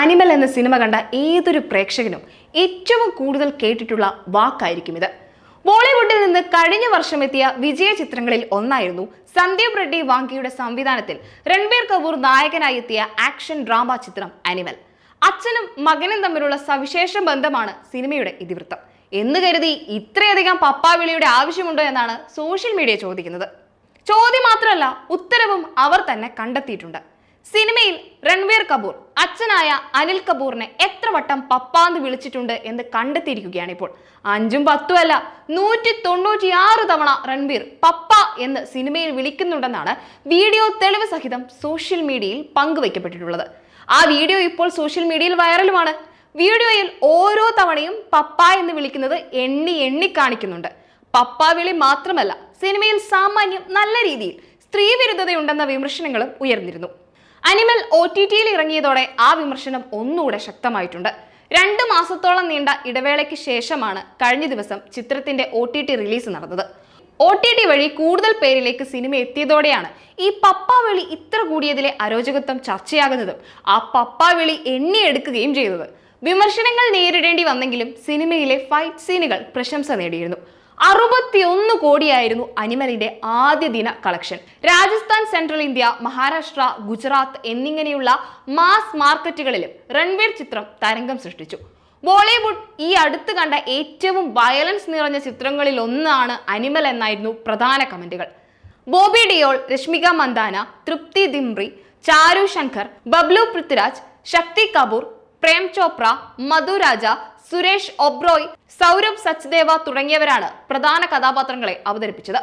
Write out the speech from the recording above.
Animal എന്ന cinema കണ്ട ഏതൊരു പ്രേക്ഷകനും ഏറ്റവും കൂടുതൽ കേട്ടിട്ടുള്ള വാക്കായിരിക്കും ഇത്. ബോളിവുഡിൽ നിന്ന് കഴിഞ്ഞ വർഷം എത്തിയ വിജയ ചിത്രങ്ങളിൽ ഒന്നായിരുന്നു സന്ദീപ് റെഡ്ഡി വാങ്കിയുടെ സംവിധാനത്തിൽ രൺബീർ കപൂർ നായകനായി എത്തിയ ആക്ഷൻ ഡ്രാമ ചിത്രം അനിമൽ അച്ഛനും മകനും തമ്മിലുള്ള സവിശേഷ ബന്ധമാണ് സിനിമയുടെ ഇതിവൃത്തം. എന്ന് കരുതി ഇത്രയധികം പപ്പാവിളിയുടെ ആവശ്യമുണ്ടോ എന്നാണ് സോഷ്യൽ മീഡിയ ചോദിക്കുന്നത്. ചോദ്യം മാത്രമല്ല ഉത്തരവും അവർ തന്നെ കണ്ടെത്തിയിട്ടുണ്ട്. സിനിമയിൽ രൺവീർ കപൂർ അച്ഛനായ അനിൽ കപൂറിനെ എത്ര വട്ടം പപ്പാന്ന് വിളിച്ചിട്ടുണ്ട് എന്ന് കണ്ടെത്തിയിരിക്കുകയാണ് ഇപ്പോൾ. അഞ്ചും പത്തും അല്ല നൂറ്റി തൊണ്ണൂറ്റിയാറ് തവണ രൺവീർ പപ്പ എന്ന് സിനിമയിൽ വിളിക്കുന്നുണ്ടെന്നാണ് വീഡിയോ തെളിവ് സഹിതം സോഷ്യൽ മീഡിയയിൽ പങ്കുവയ്ക്കപ്പെട്ടിട്ടുള്ളത്. ആ വീഡിയോ ഇപ്പോൾ സോഷ്യൽ മീഡിയയിൽ വൈറലുമാണ്. വീഡിയോയിൽ ഓരോ തവണയും പപ്പ എന്ന് വിളിക്കുന്നത് എണ്ണി എണ്ണി കാണിക്കുന്നുണ്ട്. പപ്പ വിളി മാത്രമല്ല സിനിമയിൽ സാമാന്യം നല്ല രീതിയിൽ സ്ത്രീവിരുദ്ധതയുണ്ടെന്ന വിമർശനങ്ങളും ഉയർന്നിരുന്നു. അനിമൽ ഒ ടി ടിയിൽ ഇറങ്ങിയതോടെ ആ വിമർശനം ഒന്നുകൂടെ ശക്തമായിട്ടുണ്ട്. രണ്ട് മാസത്തോളം നീണ്ട ഇടവേളയ്ക്ക് ശേഷമാണ് കഴിഞ്ഞ ദിവസം ചിത്രത്തിന്റെ ഒ ടി ടി റിലീസ് നടന്നത്. ഒ ടി ടി വഴി കൂടുതൽ പേരിലേക്ക് സിനിമ എത്തിയതോടെയാണ് ഈ പപ്പ വിളി ഇത്ര കൂടിയതിലെ അരോചകത്വം ചർച്ചയാകുന്നതും ആ പപ്പ വിളി എണ്ണിയെടുക്കുകയും ചെയ്തത്. വിമർശനങ്ങൾ നേരിടേണ്ടി വന്നെങ്കിലും സിനിമയിലെ ഫൈറ്റ് സീനുകൾ പ്രശംസ നേടിയിരുന്നു. അറുപത്തിയൊന്ന് കോടിയായിരുന്നു അനിമലിന്റെ ആദ്യ ദിന collection. Rajasthan central India Maharashtra Gujarat എന്നിങ്ങനെയുള്ള മാസ് മാർക്കറ്റുകളിലും രൺവീർ ചിത്രം തരംഗം സൃഷ്ടിച്ചു. ബോളിവുഡ് ഈ അടുത്ത് കണ്ട ഏറ്റവും വയലൻസ് നിറഞ്ഞ ചിത്രങ്ങളിൽ ഒന്നാണ് അനിമൽ എന്നായിരുന്നു പ്രധാന കമന്റുകൾ. ബോബി ഡിയോൾ രശ്മിക മന്ദാന തൃപ്തി ദിംബ്രി ചാരു ശങ്കർ ബബ്ലു പൃഥ്വിരാജ് ശക്തി കപൂർ പ്രേം ചോപ്ര മധു രാജ സുരേഷ് ഒബ്രോയ് സൗരഭ് സച്ദേവ തുടങ്ങിയവരാണ് പ്രധാന കഥാപാത്രങ്ങളെ അവതരിപ്പിച്ചത്.